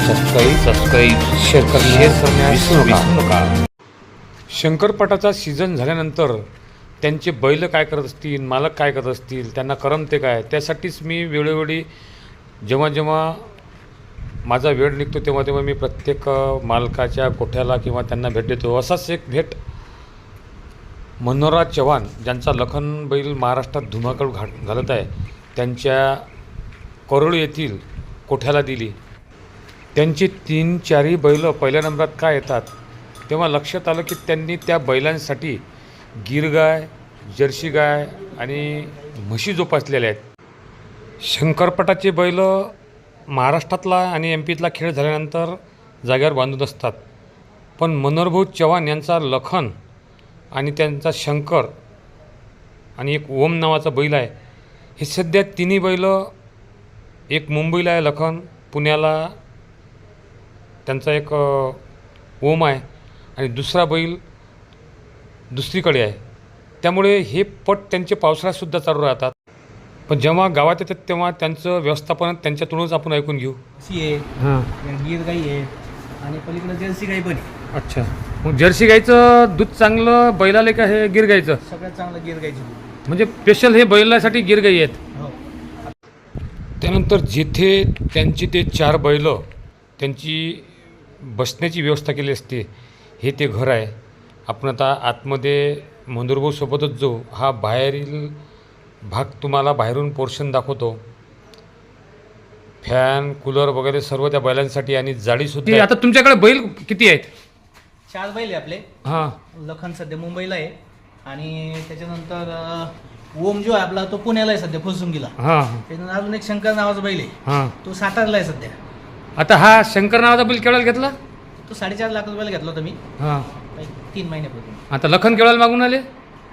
Subscribe subscribe share share करण्यास विसरू नका. शंकरपटाचा सीझन झाल्यानंतर त्यांचे बैल काय करत असतील मालक काय करत असतील त्यांना करमते काय? त्यासाठीच मी वेळोवेळी जेव्हा जेव्हा माझा वेळ निघतो तेव्हा तेव्हा मी प्रत्येक मालकाच्या कोठ्याला किंवा त्यांना भेट देतो. असाच एक भेट मनोहरराज चव्हाण ज्यांचा लखन बैल महाराष्ट्रात धुमाकूळ घा घालत आहे त्यांच्या करोळ येथील कोठ्याला दिली? त्यांची तीन चारही बैलं पहिल्या नंबरात का येतात? तेव्हा लक्षात आलं की त्यांनी त्या बैलांसाठी गिरगाय जर्सी गाय आणि म्हशी जोपासलेल्या आहेत. शंकरपटाचे बैल महाराष्ट्रातला आणि एम पीतला खेळ झाल्यानंतर जाग्यावर बांधून असतात. पण मनोहरभाऊ चव्हाण यांचा लखन आणि त्यांचा शंकर आणि एक ओम नावाचा बैल आहे. हे सध्या तिन्ही बैल एक मुंबईला आहे लखन पुण्याला त्यांचा एक ओम आहे आणि दुसरा बैल दुसरीकडे आहे. त्यामुळे हे पट त्यांचे पावसाळ्यातसुद्धा चालू राहतात. पण जेव्हा गावात येतात तेव्हा त्यांचं व्यवस्थापन त्यांच्यातूनच आपण ऐकून घेऊ. म्हशी आहे. हां. गीर गाई आहे. आणि पलीकडे जर्सी गाई पण आहे. अच्छा. मग जर्सी गाईचं दूध चांगलं बैलाले का हे गिर गाईचं सगळ्यात चांगलं गीर गाईची म्हणजे स्पेशल हे बैलासाठी गिर गाई आहेत. हो. त्यानंतर जिथे त्यांची ते चार बैल त्यांची बसण्याची व्यवस्था केली असते हे ते घर आहे. आपण आता आतमध्ये मंदुरभाऊसोबतच जाऊ. हा बाहेरील भाग तुम्हाला बाहेरून पोर्शन दाखवतो. फॅन कूलर वगैरे सर्व त्या बैलांसाठी आणि जाळीसुद्धा आता तुमच्याकडे बैल किती आहेत? चार बैल आहे आपले. हां. लखन सध्या मुंबईला आहे. आणि त्याच्यानंतर अं, ओम जो आहे आपला तो पुण्याला आहे सध्या फुलसुंगीला. हां. त्याच्यानंतर अजून एक शंकर नावाचा बैल आहे. हां. तो सातारला आहे सध्या. आता हा शंकर नावाचा बैल केवढ्याला घेतला? तो साडेचार लाख रुपयाला घेतला होता मी. हां. काही तीन महिन्यापूर्वी. आता लखन केवढ्याला मागून आले?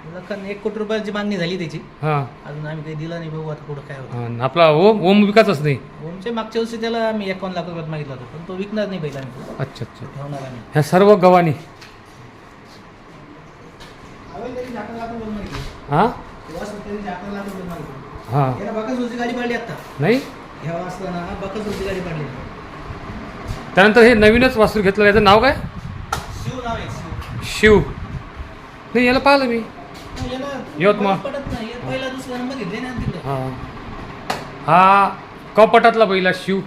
लखन एक कोटी रुपयाची मागणी झाली त्याची. हां. अजून आम्ही काही दिला नाही बघू आता पुढं काय होतं. हां आपला ओम ओम विकासच नाही. ओमच्या मागच्या वर्षी त्याला आम्ही एकावन्न लाख रुपयात मागितला होता पण तो विकणार नाही बैल आम्ही. तो. अच्छा अच्छा. ठेवणार आम्ही. ह्या सर्व गव्हाणी. हां? हां. याला बकासूरची गाडी पाडली आता. नाही? ह्या असताना बकासूरची गाडी पाडली. त्यानंतर हे नवीनच वास्तू घेतलं याचं नाव काय? शिव नाव आहे शिव. शिव. नाही याला पाहिलं मी. यवतमाळ. हे पहिला हां. कपटातला बैला शिव.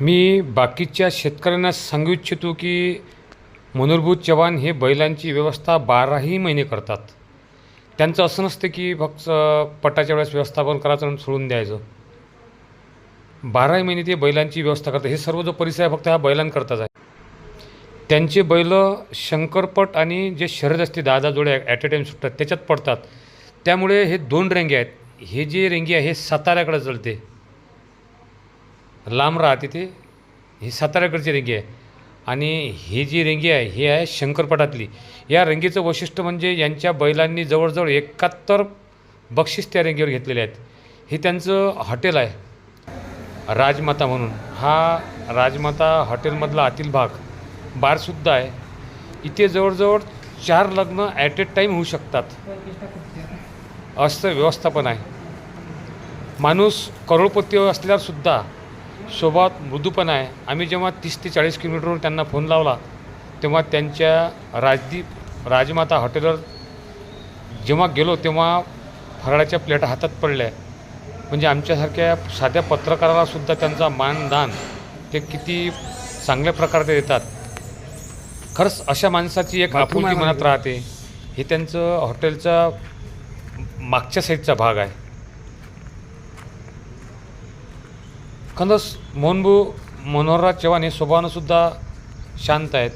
मी बाकीच्या शेतकऱ्यांना सांगू इच्छितो की मनोहरभूत चव्हाण हे बैलांची व्यवस्था बाराही महिने करतात. त्यांचं असं नसतं की फक्त पटाच्या वेळेस व्यवस्थापन करायचं आणि सोडून द्यायचं. बाराही महिने ते बैलांची व्यवस्था करतात. हे सर्व जो परिसर आहे फक्त हा बैलांकरताच आहे. त्यांचे बैल शंकरपट आणि जे शरद असते दहा दहा जोड्या ॲट अ टाईम सुटतात त्याच्यात पडतात. त्यामुळे हे दोन रेंगे आहेत. हे जे रेंगे आहे हे साताऱ्याकडे चलते लांब राहते ते. हे साताऱ्याकडची रेंगी आहे. आणि हे जी रेंगी आहे हे आहे शंकरपटातली. या रेंगेचं वैशिष्ट्य म्हणजे यांच्या बैलांनी जवळजवळ एकाहत्तर बक्षीस त्या रेंगेवर घेतलेले आहेत. हे त्यांचं हॉटेल आहे. राजमाता म्हणून. हा राजमाता हॉटेलमधला आतील भाग बारसुद्धा आहे. इथे जवळजवळ चार लग्न ॲट ए टाईम होऊ शकतात. असं व्यवस्थापन आहे. माणूस करोडपती असल्यासुद्धा सोबत मृदूपण आहे. आम्ही जेव्हा तीस ते चाळीस किलोमीटरवर त्यांना फोन लावला तेव्हा त्यांच्या राजदीप राजमाता हॉटेलवर जेव्हा गेलो तेव्हा फराळाच्या प्लेटा हातात पडल्या. म्हणजे आमच्यासारख्या साध्या पत्रकाराला सुद्धा त्यांचा मानदान ते किती चांगल्या प्रकारे ते देतात. खरंच अशा माणसाची एक आपुलकी मनात राहते. हे त्यांचं हॉटेलचा मागच्या साईडचा भाग आहे. खरंच मोहनभाऊ मनोहरराज चव्हाण हे स्वभावानं सुद्धा शांत आहेत.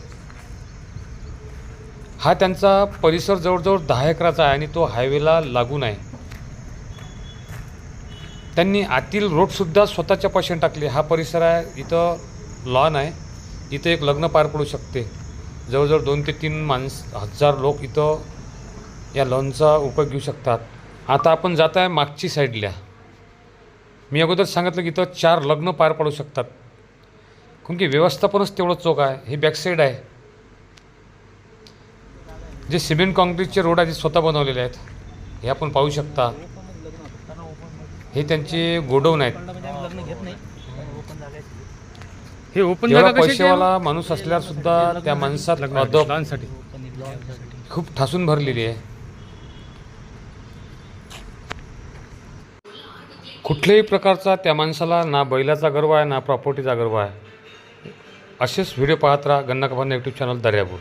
हा त्यांचा परिसर जवळजवळ दहा एकराचा आहे आणि तो हायवेला लागून आहे. त्यांनी आतील रोडसुद्धा स्वतःच्या पाशाने टाकले. हा परिसर आहे इथं लॉन आहे. इथं एक लग्न पार पडू शकते. जवळजवळ दोन ते तीन माणस हजार लोक इथं या लॉनचा उपयोग घेऊ शकतात. आता आपण जात आहे मागची साईडला मी अगोदर सांगितलं की इथं चार लग्न पार पडू शकतात. कारण की व्यवस्थापनच तेवढं चोख आहे. हे बॅकसाईड आहे. जे सिमेंट कॉन्क्रीटचे रोड आहे ते स्वतः बनवलेले आहेत. हे आपण पाहू शकता. हे त्यांचे गोडाऊन आहेत. म्हणजे आम्ही लग्न घेत नाही. ओपन जागा आहे. हे ओपन एवढा? पैसेवाला माणूस असल्यावर सुद्धा त्या माणसात अदब लहानसाठी. खूप ठासून भरलेली आहे. कुठल्याही प्रकारचा त्या माणसाला ना बैलाचा गर्व आहे ना प्रॉपर्टीचा गर्व आहे. असेच व्हिडिओ पाहत राहा गन्ना कपान यूट्यूब चॅनल दर्यापूर.